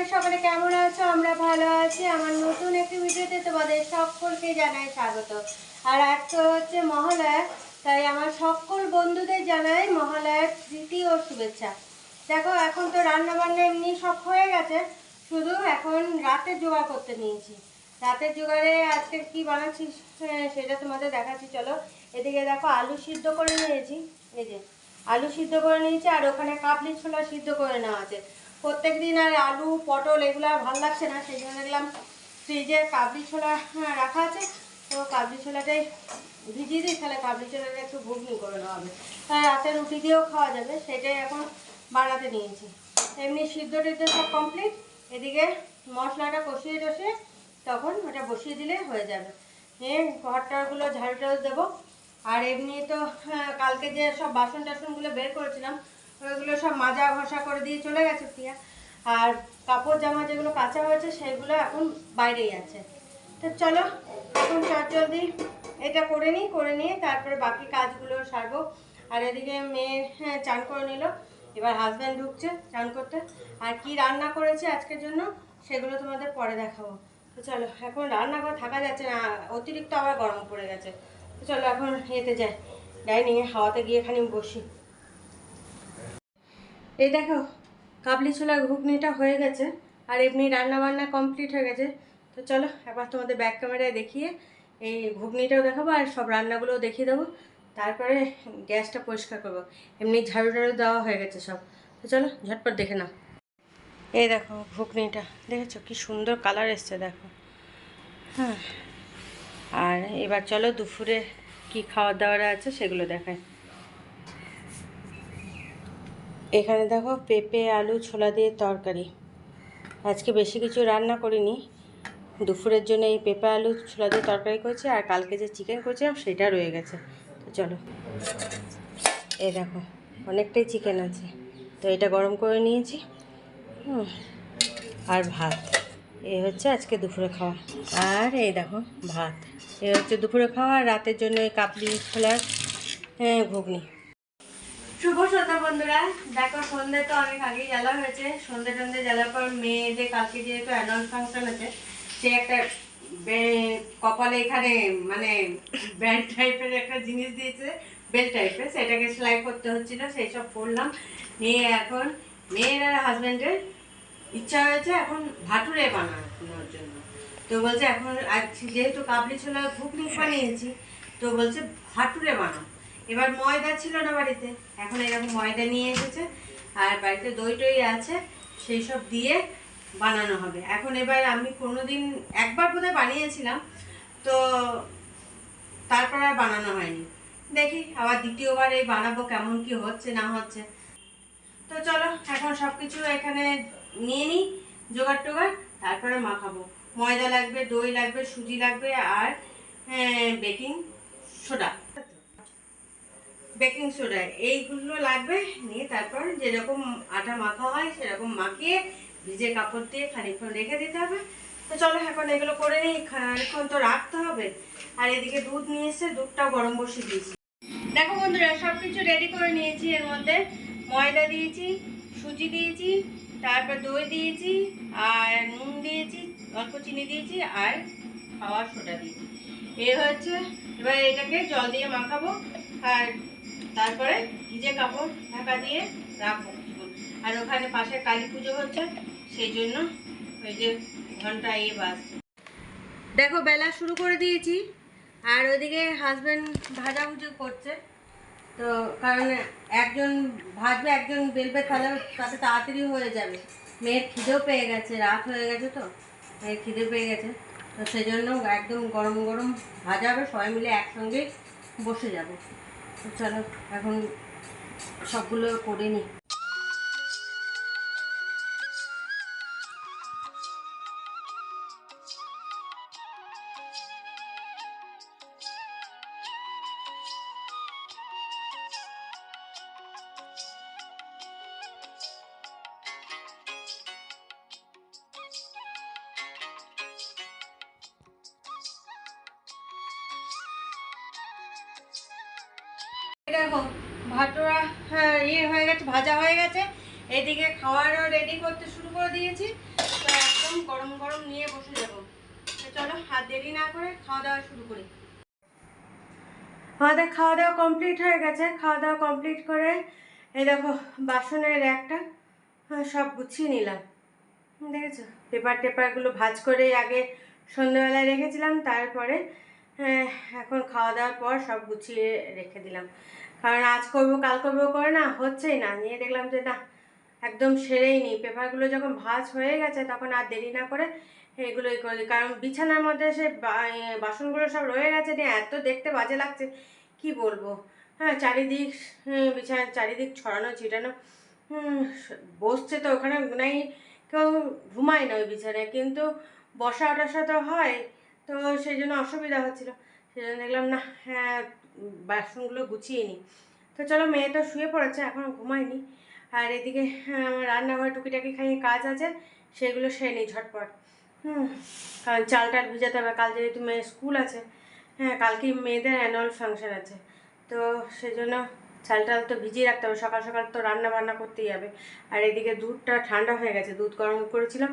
তোমরা সকলে কেমন আছো? আমরা ভালো আছি। আমার নতুন একটি ভিডিওতে তোমাদের সকলকে জানাই স্বাগত। আর আজকে হচ্ছে মহালয়া তাই আমার সকল বন্ধুদের জানাই মহালয়ার প্রীতি ও শুভেচ্ছা। দেখো, এখন তো রান্না বান্না এমনি সব হয়ে গেছে। শুধু এখন রাতের জোগাড় করতে নিয়েছি। রাতের জোগাড়ে আজকে কি বানাচ্ছি সেটা তোমাদের দেখাচ্ছি, চলো। এদিকে দেখো, আলু সিদ্ধ করে নিয়েছি। এই যে, আলু সিদ্ধ করে নিয়েছি, আর ওখানে কাবলি ছোলা সিদ্ধ করে নেওয়া আছে। প্রত্যেক দিন আর আলু পটল এগুলো আর ভালো লাগছে না সেই জন্য দেখলাম ফ্রিজে কাবলি ছোলা হ্যাঁ, রাখা আছে। তো কাবলি ছোলাটাই ভিজিয়ে দিই তাহলে কাবলি ছোলাটা একটু ঘুগনি করে নেওয়া হবে। তাই রাতে রুটি দিয়েও খাওয়া যাবে সেটাই এখন বানাতে নিয়েছি। এমনি সিদ্ধ টিদ্ধ সব কমপ্লিট এদিকে মশলাটা কষিয়ে টষিয়ে তখন ওটা বসিয়ে দিলে হয়ে যাবে। নিয়ে ঘর টরগুলো ঝাড়ু টাড়ু দেবো। আর এমনি তো হ্যাঁ, কালকে যে সব বাসন টাসনগুলো বের করেছিলাম ওইগুলো সব মাজা ঘষা করে দিয়ে চলে গেছে প্রিয়া। আর কাপড় জামা যেগুলো কাঁচা হয়েছে সেগুলো এখন বাইরেই আছে। তো চলো, এখন চট জলদি এটা করে নিই, করে নিয়ে তারপরে বাকি কাজগুলো সারবো। আর এদিকে মেয়ে হ্যাঁ চান করে নিল। এবার হাজব্যান্ড ঢুকছে চান করতে। আর কি রান্না করেছে আজকের জন্য সেগুলো তোমাদের পরে দেখাবো। তো চলো, এখন রান্না করে থাকা যাচ্ছে না, অতিরিক্ত আবার গরম পড়ে গেছে। তো চলো, এখন এতে যাই। ডাইনিংয়ে হাওয়াতে গিয়ে খানি বসি। এই দেখো, কাবলি ছোলার ঘুগনিটা হয়ে গেছে আর এমনি রান্না বান্না কমপ্লিট হয়ে গেছে। তো চলো, একবার তোমাদের ব্যাক ক্যামেরায় দেখিয়ে এই ঘুগনিটাও দেখাবো আর সব রান্নাগুলোও দেখিয়ে দেবো। তারপরে গ্যাসটা পরিষ্কার করব। এমনি ঝাড়ু টাড়ু দেওয়া হয়ে গেছে সব। তো চলো, ঝটপট দেখে নাও। এই দেখো ঘুগনিটা, দেখেছ কি সুন্দর কালার এসছে, দেখো। হ্যাঁ আর এবার চলো দুপুরে কি খাওয়ার দাওয়ার আছে সেগুলো দেখায় এখানে দেখো পেঁপে আলু ছোলা দিয়ে তরকারি। আজকে বেশি কিছু রান্না করিনি। দুপুরের জন্য এই পেঁপে আলু ছোলা দিয়ে তরকারি করেছি আর কালকে যে চিকেন করেছিলাম সেটা রয়ে গেছে। তো চলো। এ দেখো অনেকটাই চিকেন আছে। তো এটা গরম করে নিয়েছি। হুম আর ভাত। এ হচ্ছে আজকে দুপুরে খাওয়া। আর এই দেখো ভাত। এ হচ্ছে দুপুরে খাওয়া আর রাতের জন্য এই কাপলি ছোলার হ্যাঁ, ঘুগনি। সন্ধ্যা বন্ধুরা, দেখো সন্ধ্যে তো অনেক আগেই জ্বালা হয়েছে। সন্ধ্যে টন্ধে জ্বালার পর মেয়ে যে কালকে যেহেতু অ্যানুয়াল ফাংশন আছে, সে একটা কপালে এখানে মানে ব্যান্ড টাইপের একটা জিনিস দিয়েছে বেল টাইপের সেটাকে সেলাই করতে হচ্ছিল, সেই সব করলাম নিয়ে এখন, মেয়ের আর হাজব্যান্ডের ইচ্ছা হয়েছে এখন ভাটুরে বানানোর জন্য। তো বলছে এখন যেহেতু কাবলি ছোলা ঘুগনি বানিয়েছি, তো বলছে ভাটুরে বানাও এবার ময়দা ছিল না বাড়িতে, এখন এরকম ময়দা নিয়ে এসেছে, আর বাড়িতে দই টই আছে, সেই সব দিয়ে বানানো হবে। এখন এবার আমি কোনোদিন, একবার বোধহয় বানিয়েছিলাম, তো তারপর আর বানানো হয়নি। দেখি আবার দ্বিতীয়বার এই বানাবো, কেমন কি হচ্ছে, না হচ্ছে। তো চলো, এখন সব কিছু এখানে নিয়ে নিই, জোগাড় টোগাড়, তারপরে মাখাবো। ময়দা লাগবে, দই লাগবে, সুজি লাগবে, আর বেকিং সোডা। বেকিং সোডা এইগুলো লাগবে, নিয়ে তারপর যেরকম আটা মাখা হয় সেরকম মাখিয়ে ভিজে কাপড় দিয়ে খানিকক্ষণ রেখে দিতে হবে। তো চলো এখন এগুলো করে নিই, খানিকক্ষণ তো রাখতে হবে। আর এদিকে দুধ নিয়ে এসে দুধটাও গরম বসিয়ে দিয়েছি। দেখো বন্ধুরা সব কিছু রেডি করে নিয়েছি। এর মধ্যে ময়দা দিয়েছি, সুজি দিয়েছি, তারপর দই দিয়েছি, আর নুন দিয়েছি, অল্প চিনি দিয়েছি, আর খাওয়ার সোডা দিয়েছি। এ হচ্ছে, এবার এটাকে জল দিয়ে মাখাবো। আর তারপরে ভিজে কাপড় ঢাকা দিয়ে রাখব। আর ওখানে পাশে কালী পুজো হচ্ছে, সেই জন্য ওই যে ঘণ্টা ইয়ে বাজছে। দেখো, বেলা শুরু করে দিয়েছি, আর ওইদিকে হাজব্যান্ড ভাজাভুজি করছে। তো কারণ একজন ভাজবে, একজন বেলবে তাহলে তাতে তাড়াতাড়ি হয়ে যাবে। মেয়ের খিদেও পেয়ে গেছে, রাত হয়ে গেছে তো, মেয়ের খিদে পেয়ে গেছে। তো সেই জন্য একদম গরম গরম ভাজা হবে, সবাই মিলে একসঙ্গে বসে যাব। চলো এখন সবগুলো করে নিই দেখো ভাতটা হ্যাঁ, ইয়ে হয়ে গেছে ভাজা হয়ে গেছে। এদিকে খাওয়ারও রেডি করতে শুরু করে দিয়েছি। একদম গরম গরম নিয়ে বসে যাব। তো চলো হাত দেরি না করে খাওয়া দাওয়া শুরু করি। আমাদের খাওয়া দাওয়া কমপ্লিট হয়ে গেছে। খাওয়া দাওয়া কমপ্লিট করে এই দেখো বাসনের একটা সব গুছিয়ে নিলাম। দেখেছ? পেপার টেপারগুলো ভাজ করে আগে সন্ধ্যেবেলায় রেখেছিলাম তারপরে আহ, এখন খাওয়া দাওয়ার পর সব গুছিয়ে রেখে দিলাম। কারণ আজ করব কাল করব করে না হচ্ছেই না। নিয়ে দেখলাম যে না একদম সেরেই নি পেপারগুলো যখন ভাজ হয়ে গেছে তখন আর দেরি না করে এগুলোই করে। কারণ বিছানার মধ্যে সে বাসনগুলো সব রয়ে গেছে নিয়ে এত দেখতে বাজে লাগছে কি বলব? হ্যাঁ চারিদিক হুম, বিছানার চারিদিক ছড়ানো ছিটানো বসছে তো ওখানে নাই কেউ ঘুমায় না ওই বিছানায়। কিন্তু বসা টসা তো হয় তো সেই জন্য অসুবিধা হচ্ছিল। সেই জন্য দেখলাম না হ্যাঁ বাসনগুলো গুছিয়ে নিই। তো চলো মেয়ে তো শুয়ে পড়েছে, এখন ঘুমায়নি। আর এদিকে রান্নাঘরে টুকিটাকি খাইয়ে কাজ আছে, সেগুলো সেরে নিই ঝটপট। হুম কারণ চাল টাল ভিজাতে হবে, কাল যেহেতু মেয়ে স্কুল আছে হ্যাঁ কালকে মেয়েদের অ্যানুয়াল ফাংশন আছে। তো সেই জন্য চাল টাল তো ভিজিয়ে রাখতে হবে, সকাল সকাল তো রান্না বান্না করতেই হবে। আর এদিকে দুধটা ঠান্ডা হয়ে গেছে, দুধ গরম করেছিলাম,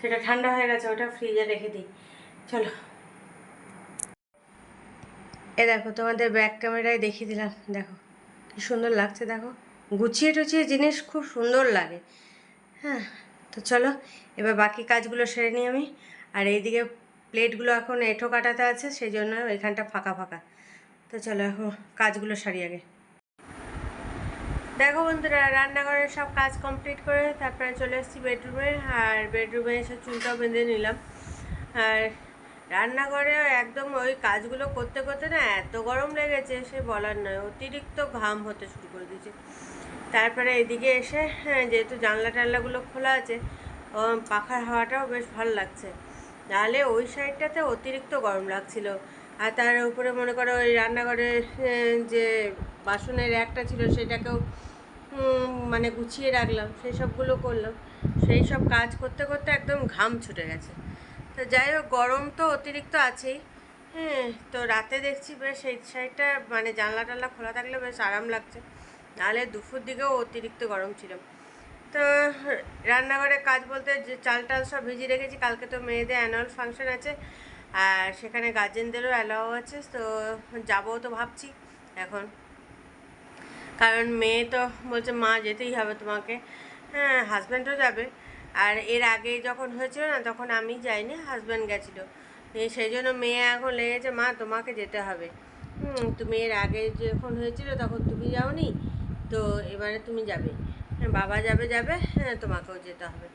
সেটা ঠান্ডা হয়ে গেছে, ওটা ফ্রিজে রেখে দিই। চলো। এ দেখো, তোমাদের ব্যাক ক্যামেরায় দেখিয়ে দিলাম, দেখো। কি সুন্দর লাগছে, দেখো। গুছিয়ে টুছিয়ে জিনিস খুব সুন্দর লাগে। হ্যাঁ তো চলো, এবার বাকি কাজগুলো সেরে নিই আমি। আর এইদিকে প্লেটগুলো এখন এঁঠো কাটাতে আছে সেই জন্য এখানটা ফাঁকা ফাঁকা। তো চলো, এখন কাজগুলো সারি আগে। দেখো বন্ধুরা, রান্নাঘরের সব কাজ কমপ্লিট করে তারপরে চলে এসেছি বেডরুমে আর বেডরুমে এসে চুলটাও বেঁধে নিলাম। আর রান্নাঘরে একদম ওই কাজগুলো করতে করতে না এত গরম লেগেছে সে বলার নয়। অতিরিক্ত ঘাম হতে শুরু করে দিয়েছে। তারপরে এদিকে এসে হ্যাঁ, যেহেতু জানলা টানলাগুলো খোলা আছে পাখার হাওয়াটাও বেশ ভালো লাগছে। নাহলে ওই সাইডটাতে অতিরিক্ত গরম লাগছিল। আর তার উপরে মনে করো ওই রান্নাঘরে যে বাসনের একটা ছিল সেটাকেও মানে গুছিয়ে রাখলাম। সেই সবগুলো করলাম। সেই সব কাজ করতে করতে একদম ঘাম ছুটে গেছে। তো যাই হোক, গরম তো অতিরিক্ত আছেই। হ্যাঁ তো রাতে দেখছি বেশ এই সাইডটা মানে জানলা টানলা খোলা থাকলে বেশ আরাম লাগছে। নাহলে দুপুর দিকেও অতিরিক্ত গরম ছিল। তো রান্নাঘরে কাজ বলতে যে চাল টাল সব ভিজিয়ে রেখেছি, কালকে তো মেয়েদের অ্যানুয়াল ফাংশন আছে। আর সেখানে গার্জেনদেরও অ্যালাও আছে, তো যাব তো ভাবছি এখন। কারণ মেয়ে তো বলছে, মা যেতেই হবে তোমাকে। হ্যাঁ হাজব্যান্ডও যাবে। আর এর আগে যখন হয়েছিল না, তখন আমি যাইনি হাজব্যান্ড গেছিল। সেই জন্য মেয়ে এখন লেগেছে, মা, তোমাকে যেতে হবে। তুমি এর আগে যখন হয়েছিল, তখন তুমি যাওনি, তো এবারে তুমি যাবে। বাবা যাবে যাবে হ্যাঁ তোমাকেও যেতে হবে।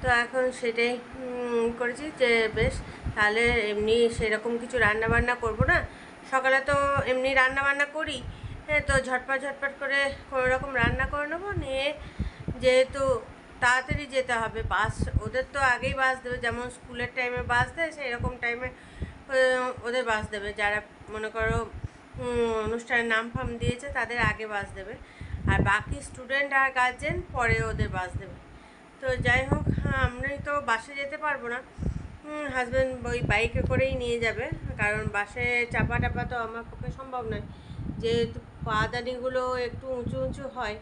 তো এখন সেটাই করেছি যে বেশ, তাহলে এমনি সেরকম কিছু রান্না বান্না করব না। সকালে তো এমনি রান্না বান্না করি হ্যাঁ তো ঝটপট ঝটপট করে কোনো রকম রান্না করে নেব। নিয়ে যেহেতু তাড়াতাড়ি যেতে হবে বাস ওদের তো আগেই বাস দেবে যেমন স্কুলের টাইমে বাস দেয় সেই রকম টাইমে ওদের বাস দেবে। যারা মনে করো অনুষ্ঠানের নাম ফাম দিয়েছে তাদের আগে বাস দেবে। আর বাকি স্টুডেন্ট আর গার্জেন পরে ওদের বাস দেবে। তো যাই হোক হ্যাঁ, আমি তো বাসে যেতে পারব না। হাজব্যান্ড ওই বাইকে করেই নিয়ে যাবে। কারণ বাসে চাপা টাপা তো আমার পক্ষে সম্ভব নয়। যেহেতু পাদানিগুলো একটু উঁচু উঁচু হয়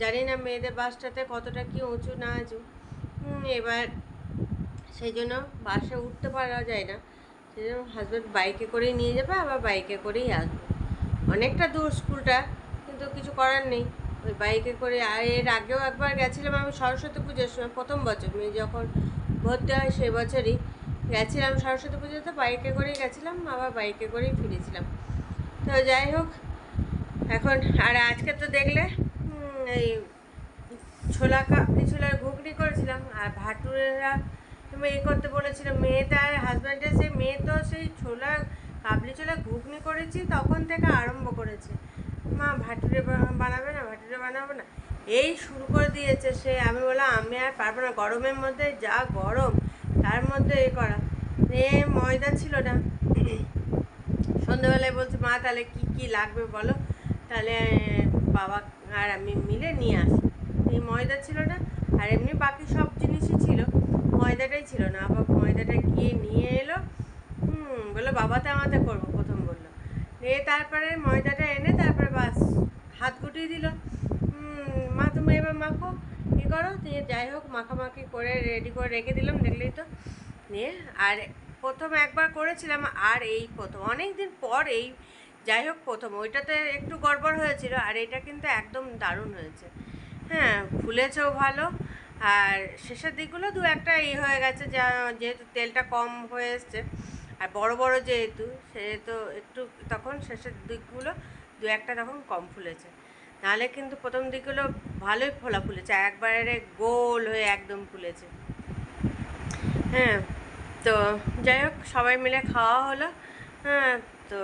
জানি না মেয়েদের বাসটাতে কতটা কি উঁচু না হুম, এবার সেই জন্য বাসে উঠতে পারা যায় না। সেই জন্য হাজব্যান্ড বাইকে করেই নিয়ে যাবে আবার বাইকে করেই আসবে। অনেকটা দূর স্কুলটা কিন্তু কিছু করার নেই। ওই বাইকে করে এর আগেও একবার গেছিলাম আমি সরস্বতী পুজোর সময় প্রথম বছর। মেয়ে যখন ভর্তি হয় সেই বছরই গেছিলাম সরস্বতী পুজোতে বাইকে করেই গেছিলাম আবার বাইকে করেই ফিরেছিলাম। তো যাই হোক এখন আর আজকে তো দেখলে এই ছোলা কাপড়ি ছোলার ঘুগনি করেছিলাম, আর ভাটুরেরা মেয়ে করতে বলেছিল, মেয়ে তার হাজব্যান্ডের সেই মেয়ে তো সেই ছোলা, কাবলি ছোলা ঘুগনি করেছি, তখন থেকে আরম্ভ করেছে। মা, ভাটুরে বানাবে না, ভাটুরে বানাবো না। এই শুরু করে দিয়েছে সে, আমি বললাম, আমি আর পারব না, গরমের মধ্যে যা গরম, তার মধ্যে এ করা। এ ময়দা ছিল না। সন্ধ্যেবেলায় বলছে, মা, তাহলে কি কি লাগবে বলো? তাহলে, বাবা আর আমি মিলে নিয়ে আসি এই ময়দা ছিল না, আর এমনি বাকি সব জিনিসই ছিল। ময়দাটাই ছিল না। আবার ময়দাটা গিয়ে নিয়ে এলো। হুম, বলল বাবাতে আমাতে করব। প্রথম বলল। নিয়ে তারপরে ময়দাটা এনে তারপরে বাস, হাত গুটিয়ে দিল। মা, তুমি এবার মাখো, কী করো? দিয়ে যাই হোক, মাখামাখি করে রেডি করে রেখে দিলাম, দেখলেই তো। নিয়ে, আর প্রথম একবার করেছিলাম, আর এই প্রথম অনেক দিন পর এই যাই হোক প্রথম, ওইটাতে একটু গড়বড় হয়েছিল আর এটা কিন্তু একদম দারুণ হয়েছে। হ্যাঁ ফুলেছেও ভালো আর শেষের দিকগুলো দু একটা ই হয়ে গেছে, যা যেহেতু তেলটা কম হয়ে এসছে। আর বড় বড় যেহেতু, সেহেতু একটু তখন শেষের দিকগুলো দু একটা তখন কম ফুলেছে। নাহলে কিন্তু প্রথম দিকগুলো ভালোই ফোলা ফুলেছে, একবারে গোল হয়ে একদম ফুলেছে। হ্যাঁ তো যাই হোক সবাই মিলে খাওয়া হলো। হ্যাঁ তো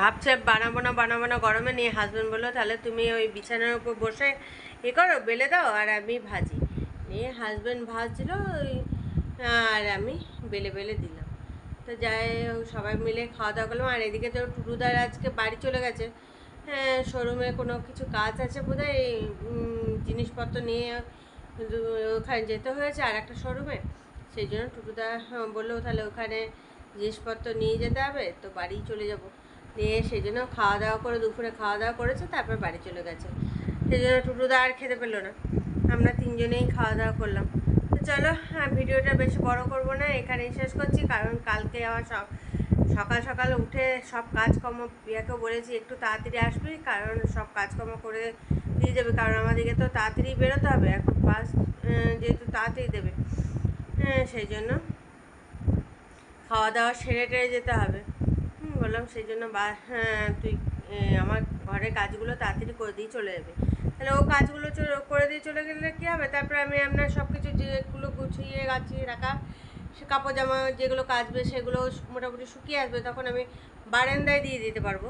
ভাবছে বানাবো না বানাবো না, গরমে নিয়ে হাজব্যান্ড বলল, তাহলে তুমি ওই বিছানার উপর বসে এ করো, বেলে দাও আর আমি ভাজি। নিয়ে হাজব্যান্ড ভাজছিল ওই, আর আমি বেলে বেলে দিলাম। তো যাই সবাই মিলে খাওয়া দাওয়া করলাম। আর এদিকে তো টুটুদার আজকে বাড়ি চলে গেছে। হ্যাঁ শোরুমে কোনো কিছু কাজ আছে বোধ হয় জিনিসপত্র নিয়ে ওখানে যেতে হয়েছে আর একটা শোরুমে সেই জন্য টুটুদা বলল, তাহলে ওখানে জিনিসপত্র নিয়ে যেতে হবে, তো বাড়ি চলে যাব। নিয়ে সেই জন্য খাওয়া দাওয়া করে, দুপুরে খাওয়া দাওয়া করেছে, তারপর বাড়ি চলে গেছে। সেই জন্য টুটুদা আর খেতে পেল না। আমরা তিনজনেই খাওয়া দাওয়া করলাম। তো চলো হ্যাঁ ভিডিওটা বেশি বড় করব না, এখানেই শেষ করছি, কারণ কালকে আবার সব, সকাল সকাল উঠে সব কাজকর্ম প্রিয়াকে বলেছি, একটু তাড়াতাড়ি আসবি, কারণ সব কাজকর্ম করে দিয়ে যাবে, কারণ আমাদেরকে তো তাড়াতাড়ি বেরোতে হবে, এখন বাস যেহেতু তাড়াতাড়ি দেবে। হ্যাঁ সেই জন্য খাওয়া দাওয়া সেরে টেরে যেতে হবে। বললাম সেই জন্য বা হ্যাঁ তুই আমার ঘরের কাজগুলো তাড়াতাড়ি করে দিয়ে চলে যাবে। তাহলে ও কাজগুলো করে দিয়ে চলে গেলে কী হবে? তারপরে আমি আপনার সব কিছু যেগুলো গুছিয়ে গাছিয়ে রাখা, সে কাপড় জামা যেগুলো কাচবে, সেগুলো মোটামুটি শুকিয়ে আসবে, তখন আমি বারান্দায় দিয়ে দিতে পারব।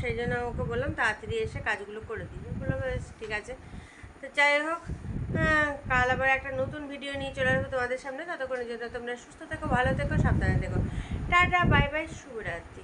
সেই জন্য ওকে বললাম, তাড়াতাড়ি এসে কাজগুলো করে দিই বললাম ঠিক আছে। তো যাই হোক কাল আবার একটা নতুন ভিডিও নিয়ে চলে আসব তোমাদের সামনে। ততক্ষণ যেতে তোমরা সুস্থ থেকো, ভালো থেকো, সাবধানে থেকো। টাটা বাই বাই শুভরাত্রি।